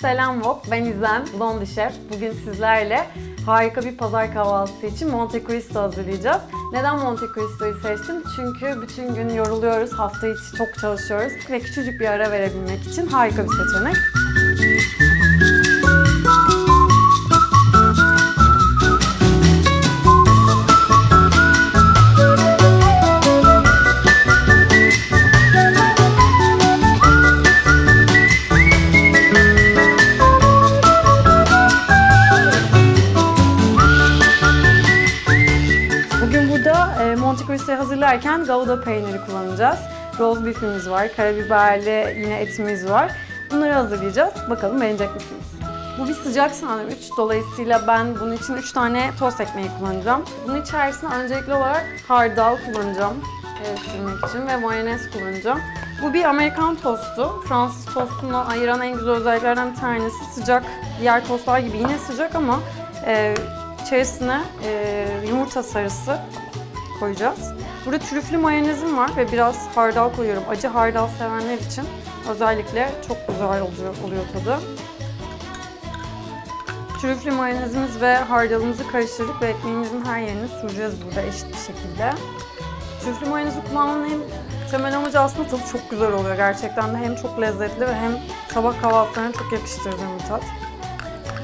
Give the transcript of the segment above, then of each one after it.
Selam Vok, ben İzem, Blondie Şef. Bugün sizlerle harika bir pazar kahvaltısı için Monte Cristo hazırlayacağız. Neden Monte Cristo'yu seçtim? Çünkü bütün gün yoruluyoruz, hafta içi çok çalışıyoruz ve küçücük bir ara verebilmek için harika bir seçenek. Hazırlarken Gouda peyniri kullanacağız. Roast beef'imiz var, karabiberli yine etimiz var. Bunları hazırlayacağız. Bakalım beğenecek misiniz? Bu bir sıcak sandviç. Dolayısıyla ben bunun için 3 tane tost ekmeği kullanacağım. Bunun içerisine öncelikli olarak hardal kullanacağım e, sürmek için ve mayonez kullanacağım. Bu bir Amerikan tostu. Fransız tostundan ayıran en güzel özelliklerden bir tanesi sıcak. Diğer tostlar gibi yine sıcak ama e, içerisine e, yumurta sarısı koyacağız. Burada trüflü mayonezim var ve biraz hardal koyuyorum. Acı hardal sevenler için özellikle çok güzel oluyor, oluyor tadı. Trüflü mayonezimiz ve hardalımızı karıştırdık ve ekmeğimizin her yerini süreceğiz burada eşit bir şekilde. Trüflü mayonezi kullanmanın hem temel amacı aslında tadı çok güzel oluyor gerçekten de. Hem çok lezzetli ve hem sabah kahvaltılarına çok yakıştırdığım bir tat.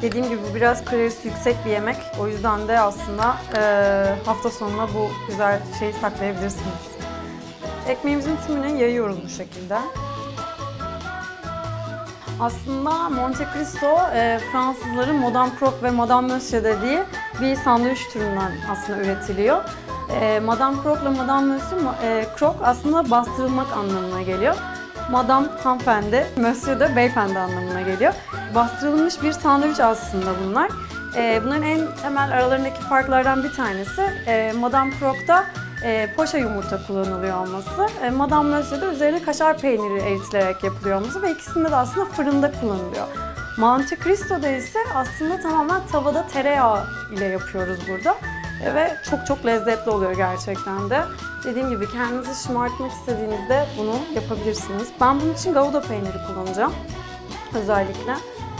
Dediğim gibi bu biraz kalorisi yüksek bir yemek. O yüzden de aslında eee, hafta sonuna bu güzel şeyi saklayabilirsiniz. Ekmeğimizin tümüne yayıyoruz bu şekilde. Aslında Monte Cristo e, Fransızların Madame Croque ve Madame Monsieur dediği bir sandviç türünden aslında üretiliyor. E, Madame Croque ile Madame Monsieur, e, Croque aslında bastırılmak anlamına geliyor. Madame hanımefendi, Monsieur de beyefendi anlamına geliyor. Bastırılmış bir sandviç aslında bunlar. E, bunların en temel aralarındaki farklardan bir tanesi e, Madame Croque'da e, poşa yumurta kullanılıyor olması. E, Madame Monsieur'de üzerine kaşar peyniri eritilerek yapılıyor olması ve ikisinde de aslında fırında kullanılıyor. Monte Cristo'da ise aslında tamamen tavada tereyağı ile yapıyoruz burada. E, ve çok çok lezzetli oluyor gerçekten de. Dediğim gibi kendinizi şımartmak istediğinizde bunu yapabilirsiniz. Ben bunun için Gouda peyniri kullanacağım özellikle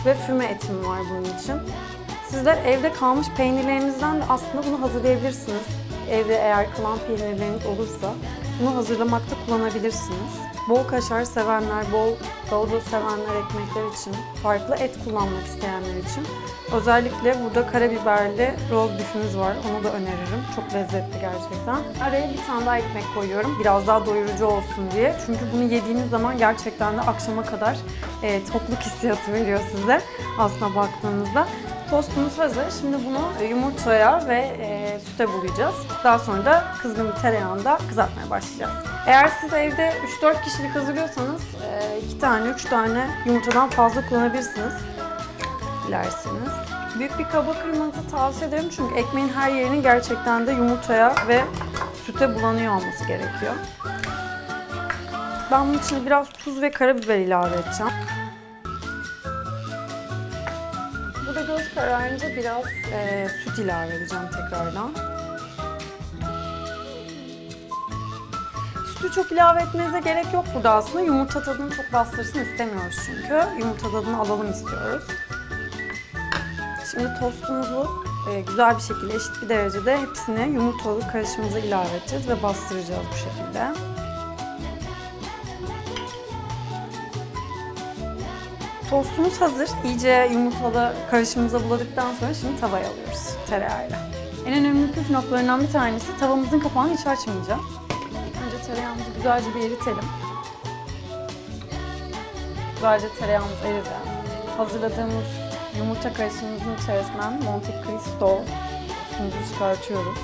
ve füme etim var bunun için. Sizler evde kalmış peynirlerinizden de aslında bunu hazırlayabilirsiniz. Evde eğer kalan peynirleriniz olursa bunu hazırlamakta kullanabilirsiniz. Bol kaşar sevenler, bol gouda sevenler ekmekler için, farklı et kullanmak isteyenler için. Özellikle burada karabiberli roast beef'imiz var. Onu da öneririm. Çok lezzetli gerçekten. Araya bir tane daha ekmek koyuyorum. Biraz daha doyurucu olsun diye. Çünkü bunu yediğiniz zaman gerçekten de akşama kadar e, tokluk hissiyatı veriyor size aslına baktığınızda. Tostumuz hazır. Şimdi bunu yumurtaya ve e, süte bulayacağız. Daha sonra da kızgın bir tereyağında kızartmaya başlayacağız. Eğer siz evde 3-4 kişilik hazırlıyorsanız 2 tane, 3 tane yumurtadan fazla kullanabilirsiniz. Dilerseniz. Büyük bir kaba kırmanızı tavsiye ederim çünkü ekmeğin her yerinin gerçekten de yumurtaya ve süte bulanıyor olması gerekiyor. Ben bunun içine biraz tuz ve karabiber ilave edeceğim. Kararınca biraz e, süt ilave edeceğim tekrardan. Sütü çok ilave etmenize gerek yok burada aslında. Yumurta tadını çok bastırsın istemiyoruz çünkü. Yumurta tadını alalım istiyoruz. Şimdi tostumuzu e, güzel bir şekilde eşit bir derecede hepsini yumurtalı karışımımıza ilave edeceğiz ve bastıracağız bu şekilde. Tostumuz hazır. İyice yumurtalı karışımımıza buladıktan sonra şimdi tavaya alıyoruz tereyağıyla. En önemli püf noktalarından bir tanesi tavamızın kapağını hiç açmayacağız. Önce tereyağımızı güzelce bir eritelim. Güzelce tereyağımız eridi. Hazırladığımız yumurta karışımımızın içerisinden Monte Cristo sosumuzu çıkartıyoruz.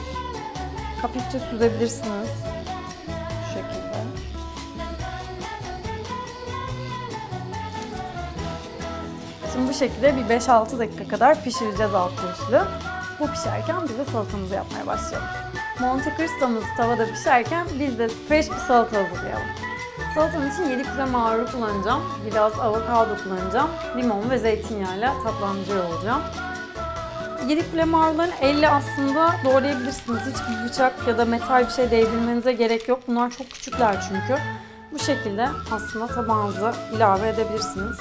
Hafifçe süzebilirsiniz. Şimdi bu şekilde bir 5-6 dakika kadar pişireceğiz alt üstü. Bu pişerken biz de salatamızı yapmaya başlayalım. Monte Cristo'muz tavada pişerken biz de fresh bir salata hazırlayalım. Salatam için 7 kilo marul kullanacağım. Biraz avokado kullanacağım. Limon ve zeytinyağıyla tatlandırıyor olacağım. 7 kilo marulların elle aslında doğrayabilirsiniz. Hiçbir bıçak ya da metal bir şey değdirmenize gerek yok. Bunlar çok küçükler çünkü. Bu şekilde aslında tabağınıza ilave edebilirsiniz.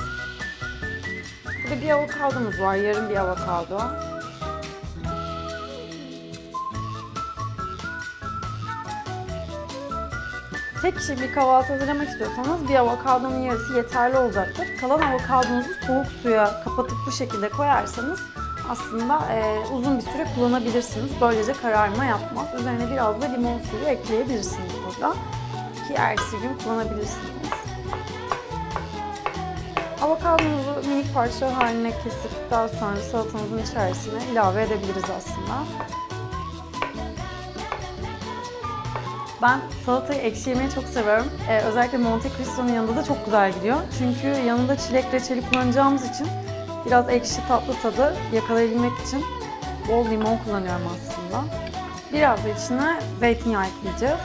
Ve bir avokadomuz var, yarım bir avokado. Tek kişi bir kahvaltı hazırlamak istiyorsanız bir avokadonun yarısı yeterli olacaktır. Kalan avokadonuzu soğuk suya kapatıp bu şekilde koyarsanız aslında e, uzun bir süre kullanabilirsiniz. Böylece kararma yapmaz. Üzerine biraz da limon suyu ekleyebilirsiniz burada. Ki ertesi gün kullanabilirsiniz. Avokadomuzu minik parça haline kesip daha sonra salatamızın içerisine ilave edebiliriz aslında. Ben salatayı ekşi yemeyi çok seviyorum. Ee, özellikle Monte Cristo'nun yanında da çok güzel gidiyor. Çünkü yanında çilek reçeli kullanacağımız için biraz ekşi tatlı tadı yakalayabilmek için bol limon kullanıyorum aslında. Biraz da içine zeytinyağı ekleyeceğiz.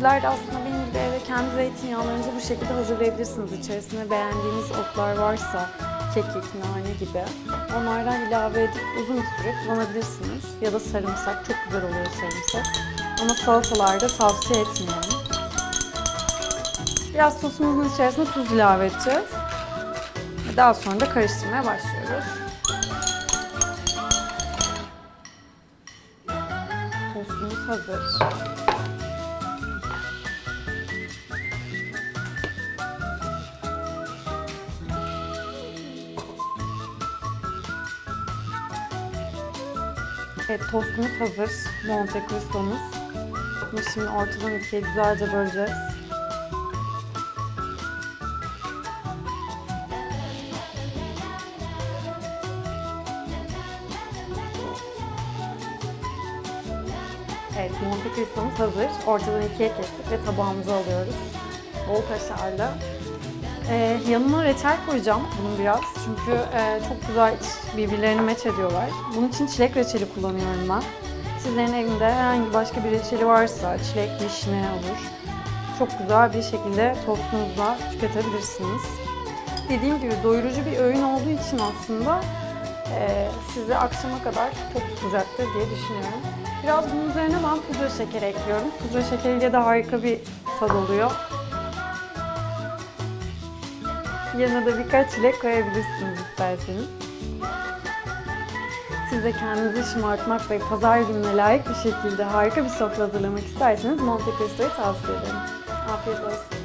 Sizler de aslında benim gibi evde kendi zeytinyağlarınızı bu şekilde hazırlayabilirsiniz. İçerisine beğendiğiniz otlar varsa, kekik, nane gibi onlardan ilave edip uzun süre kullanabilirsiniz. Ya da sarımsak, çok güzel oluyor sarımsak. Ama salatalarda tavsiye etmiyorum. Biraz sosumuzun içerisine tuz ilave edeceğiz. Daha sonra da karıştırmaya başlıyoruz. Tostumuz hazır. Evet, tostumuz hazır. Monte Cristo'muz. Şimdi ortadan ikiye güzelce böleceğiz. Evet, Monte Cristo'muz hazır. Ortadan ikiye kestik ve tabağımıza alıyoruz. Bol kaşarlı. Ee, yanına reçel koyacağım bunun biraz. Çünkü e, çok güzel birbirlerini meç ediyorlar. Bunun için çilek reçeli kullanıyorum ben. Sizlerin evinde herhangi başka bir reçeli varsa çilek, vişne olur. Çok güzel bir şekilde tostunuzla tüketebilirsiniz. Dediğim gibi doyurucu bir öğün olduğu için aslında e, sizi akşama kadar tok tutacaktır diye düşünüyorum. Biraz bunun üzerine ben pudra şekeri ekliyorum. Pudra şekeriyle de harika bir tad oluyor. Yanına da birkaç çilek koyabilirsiniz isterseniz. Siz de kendinizi şımartmak ve pazar gününe layık bir şekilde harika bir sofra hazırlamak isterseniz Monte Cristo'yu tavsiye ederim. Afiyet olsun.